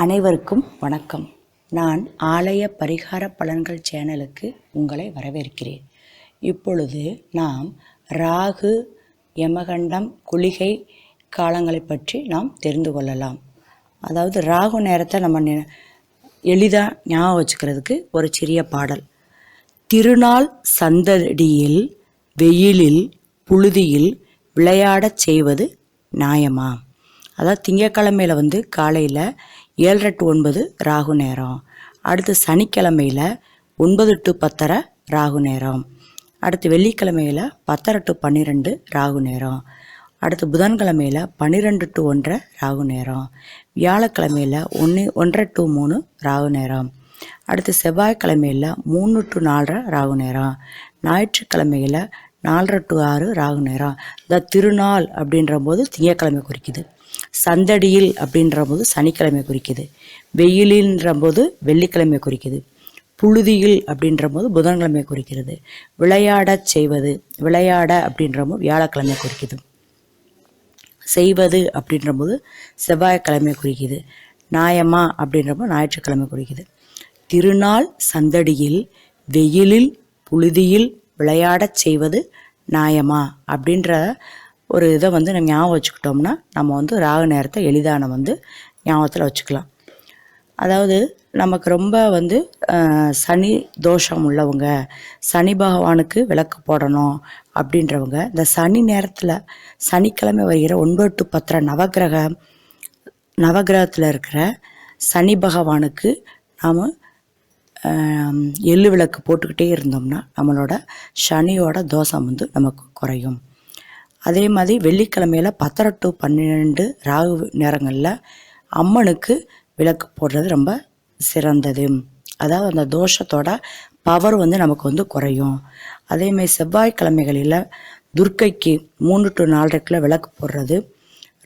அனைவருக்கும் வணக்கம். நான் ஆலய பரிகார பலன்கள் சேனலுக்கு உங்களை வரவேற்கிறேன். இப்பொழுது நாம் ராகு யமகண்டம் குளிகை காலங்களை பற்றி நாம் தெரிந்து கொள்ளலாம். அதாவது ராகு நேரத்தை நம்ம எளிதாக ஞாபகம் வச்சுக்கிறதுக்கு ஒரு சிறிய பாடல். திருநாள் சந்தடியில் வெயிலில் புழுதியில் விளையாடச் செய்வது நியாயமா? அதாவது திங்கக்கிழமையில் வந்து காலையில் ஏழரை டு ஒன்பது ராகு நேரம். அடுத்து சனிக்கிழமையில் ஒன்பது டு பத்தரை ராகு நேரம். அடுத்து வெள்ளிக்கிழமையில் பத்தரை டு பன்னிரெண்டு ராகு நேரம். அடுத்து புதன்கிழமையில் பன்னிரெண்டு டு ஒன்றரை ராகு நேரம். வியாழக்கிழமையில் ஒன்று ஒன்றரை டு மூணு ராகு நேரம். அடுத்து செவ்வாய்க்கிழமையில் மூணு டு நாலரை ராகு நேரம். ஞாயிற்றுக்கிழமையில் நாலரை டு ஆறு ராகு நேரம். இந்த திருநாள் அப்படின்ற போது திங்கக்கிழமை குறிக்குது. சந்தடியில் அப்படின்ற போது சனிக்கிழமை குறிக்குது. வெயிலின்ற போது வெள்ளிக்கிழமை குறிக்குது. புழுதியில் அப்படின்ற போது புதன்கிழமை குறிக்கிறது. விளையாடச் செய்வது விளையாட அப்படின்ற போது வியாழக்கிழமை குறிக்குது. செய்வது அப்படின்ற போது செவ்வாய்க்கிழமை குறிக்குது. நாயமா அப்படின்ற போது ஞாயிற்றுக்கிழமை குறிக்குது. திருநாள் சந்தடியில் வெயிலில் புழுதியில் விளையாடச் செய்வது நாயமா அப்படின்ற ஒரு இதை வந்து நம்ம ஞாபகம் வச்சுக்கிட்டோம்னா நம்ம வந்து ராகு நேரத்தை எளிதாக நம்ம வந்து ஞாபகத்தில் வச்சுக்கலாம். அதாவது நமக்கு ரொம்ப வந்து சனி தோஷம் உள்ளவங்க சனி பகவானுக்கு விளக்கு போடணும் அப்படின்றவங்க இந்த சனி நேரத்தில் சனிக்கிழமை வருகிற ஒன்பது டு பத்தரை நவகிரக நவக்கிரகத்தில் இருக்கிற சனி பகவானுக்கு நாம் எள்ளு விளக்கு போட்டுக்கிட்டே இருந்தோம்னா நம்மளோட சனியோட தோஷம் வந்து நமக்கு குறையும். அதே மாதிரி வெள்ளிக்கிழமையில் பத்தரை டு பன்னிரெண்டு ராகு நேரங்களில் அம்மனுக்கு விளக்கு போடுறது ரொம்ப சிறந்தது. அதாவது அந்த தோஷத்தோட பவர் வந்து நமக்கு வந்து குறையும். அதேமாதிரி செவ்வாய்க்கிழமைகளில் துர்க்கைக்கு மூணு டு நாலரைக்குள்ள விளக்கு போடுறது.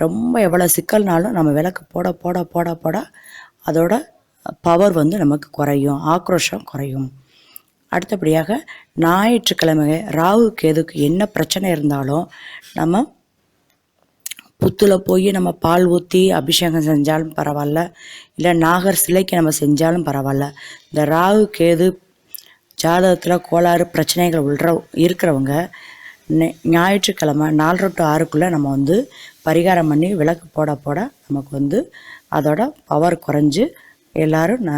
ரொம்ப எவ்வளோ சிக்கல்னாலும் நம்ம விளக்கு போட போட போட போட அதோட பவர் வந்து நமக்கு குறையும். ஆக்ரோஷம் குறையும். அடுத்தபடியாக ஞாயிற்றுக்கிழமை ராகு கேதுக்கு என்ன பிரச்சனை இருந்தாலும் நம்ம புத்துல போய் நம்ம பால் ஊற்றி அபிஷேகம் செஞ்சாலும் பரவாயில்ல. இல்லை நாகர் சிலைக்கு நம்ம செஞ்சாலும் பரவாயில்ல. இந்த ராகு கேது ஜாதகத்தில் கோளாறு பிரச்சனைகள் உள்ள இருக்கிறவங்க ஞாயிற்றுக்கிழமை நாலரை டு ஆறுக்குள்ளே நம்ம வந்து பரிகாரம் பண்ணி விளக்கு போட போட நமக்கு வந்து அதோட பவர் குறைஞ்சு எல்லோரும் ந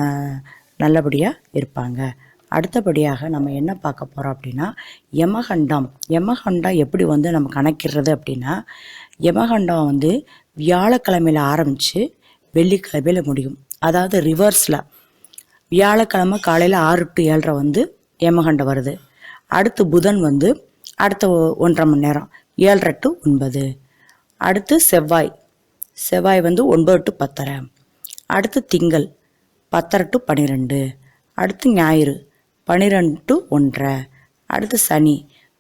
நல்லபடியாக இருப்பாங்க. அடுத்தபடியாக நம்ம என்ன பார்க்க போகிறோம் அப்படின்னா யமகண்டம். யமகண்டம் எப்படி வந்து நம்ம கணக்கிடுறது அப்படின்னா யமகண்டம் வந்து வியாழக்கிழமையில் ஆரம்பித்து வெள்ளிக்கிழமையில் முடியும். அதாவது ரிவர்ஸில் வியாழக்கிழமை காலையில் ஆறு டு ஏழரை வந்து யமகண்டம் வருது. அடுத்து புதன் வந்து அடுத்த ஒன்றரை மணி நேரம் ஏழரை டு ஒன்பது. அடுத்து செவ்வாய். செவ்வாய் வந்து ஒன்பது டு பத்தரை. அடுத்து திங்கள் பத்தரை டு பன்னிரெண்டு அடுத்து ஞாயிறு. பன்னிரெண்டு டு ஒன்றரை அடுத்து சனி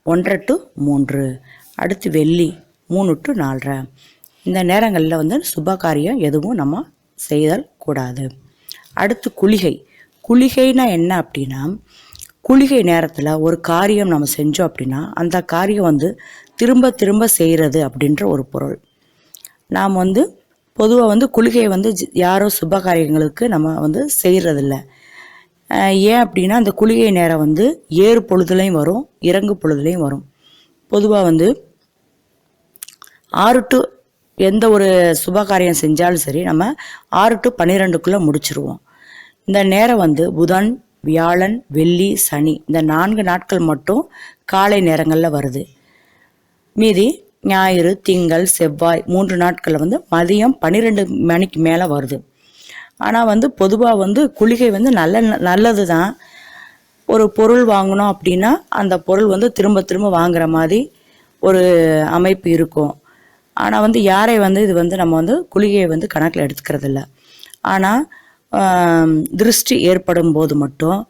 ஒன்றரை டு மூன்று. அடுத்து வெள்ளி மூணு டு நாலரை இந்த நேரங்களில் வந்து சுப காரியம் எதுவும் நம்ம செய்தல் கூடாது. அடுத்து குளிகை. குளிகைனா என்ன அப்படின்னா குளிகை நேரத்தில் ஒரு காரியம் நம்ம செஞ்சோம் அப்படின்னா அந்த காரியம் வந்து திரும்ப திரும்ப செய்கிறது அப்படின்ற ஒரு பொருள். நாம் வந்து பொதுவாக வந்து குளிகையை வந்து யாரோ யாரும் சுப காரியங்களுக்கு நம்ம வந்து செய்கிறதில்ல ஏன் அப்படின்னா அந்த குளிகை நேரம் வந்து ஏறு பொழுதுலையும் வரும் இறங்கு பொழுதுலையும் வரும். பொதுவாக வந்து ஆறு டு எந்த ஒரு சுப காரியம் செஞ்சாலும் சரி நம்ம ஆறு டு பன்னிரெண்டுக்குள்ளே முடிச்சிருவோம். இந்த நேரம் வந்து புதன் வியாழன் வெள்ளி சனி இந்த நான்கு நாட்கள் மட்டும் காலை நேரங்களில் வருது. மீதி ஞாயிறு திங்கள் செவ்வாய் மூன்று நாட்களில் வந்து மதியம் பன்னிரெண்டு மணிக்கு மேலே வருது. ஆனால் வந்து பொதுவாக வந்து குளிகை வந்து நல்ல நல்லது தான் ஒரு பொருள் வாங்கினோம் அப்படின்னா அந்த பொருள் வந்து திரும்ப திரும்ப வாங்குற மாதிரி ஒரு அமைப்பு இருக்கும். ஆனால் வந்து யாரை வந்து இது வந்து நம்ம வந்து குளிகையை வந்து கணக்கில் எடுத்துக்கிறதில்ல. ஆனால் திருஷ்டி ஏற்படும் போது மட்டும்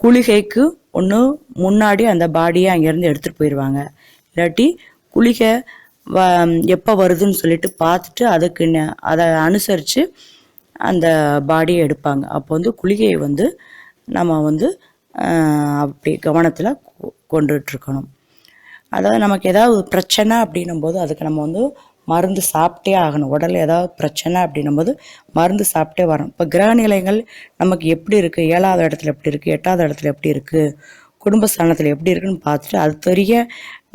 குளிகைக்கு ஒன்று முன்னாடி அந்த பாடியை அங்கேருந்து எடுத்துகிட்டு போயிடுவாங்க இல்லாட்டி குளிகை வ எப்போ வருதுன்னு சொல்லிட்டு பார்த்துட்டு அதுக்கு அதை அனுசரித்து அந்த பாடியை எடுப்பாங்க. அப்போ வந்து குளிகையை வந்து நம்ம வந்து அப்படி கவனத்தில் கொண்டுட்ருக்கணும். அதாவது நமக்கு ஏதாவது பிரச்சனை அப்படின்னும் போது அதுக்கு நம்ம வந்து மருந்து சாப்பிட்டே ஆகணும். உடல் ஏதாவது பிரச்சனை அப்படின்னும் போது மருந்து சாப்பிட்டே வரணும். இப்போ கிரக நிலைகள் நமக்கு எப்படி இருக்குது ஏழாவது இடத்துல எப்படி இருக்குது எட்டாவது இடத்துல எப்படி இருக்குது குடும்ப ஸ்தானத்தில் எப்படி இருக்குன்னு பார்த்துட்டு அது தெரிய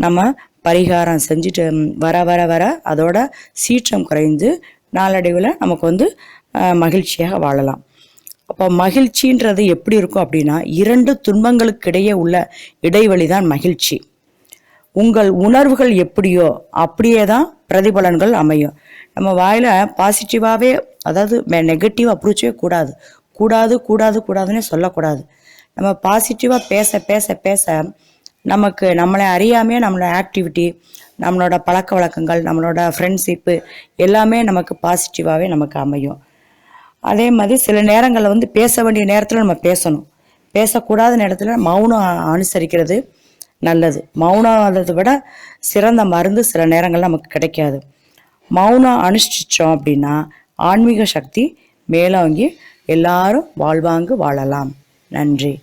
நம்ம பரிகாரம் செஞ்சுட்டு வர வர வர அதோட சீற்றம் குறைந்து நாளடைவில் நமக்கு வந்து மகிழ்ச்சியாக வாழலாம். அப்போ மகிழ்ச்சின்றது எப்படி இருக்கும் அப்படின்னா இரண்டு துன்பங்களுக்கிடையே உள்ள இடைவெளி தான் மகிழ்ச்சி. உங்கள் உணர்வுகள் எப்படியோ அப்படியே தான் பிரதிபலன்கள் அமையும். நம்ம வாயில் பாசிட்டிவாகவே அதாவது நெகட்டிவ் அப்ரோச்சே கூடாது. கூடாது கூடாது கூடாதுன்னே சொல்லக்கூடாது. நம்ம பாசிட்டிவாக பேச பேச பேச நமக்கு நம்மளை அறியாமையே நம்மளோட ஆக்டிவிட்டி நம்மளோட பழக்க வழக்கங்கள் நம்மளோட ஃப்ரெண்ட்ஷிப்பு எல்லாமே நமக்கு பாசிட்டிவாகவே நமக்கு அமையும். அதே மாதிரி சில நேரங்களில் வந்து பேச வேண்டிய நேரத்தில் நம்ம பேசணும். பேசக்கூடாத நேரத்தில் மௌனம் அனுசரிக்கிறது நல்லது. மௌனம் அதை விட சிறந்த மருந்து சில நேரங்கள் நமக்கு கிடைக்காது. மௌனம் அனுஷ்டிச்சோம் அப்படின்னா ஆன்மீக சக்தி மேலோங்கி எல்லாரும் வாழ்வாங்கு வாழலாம். நன்றி.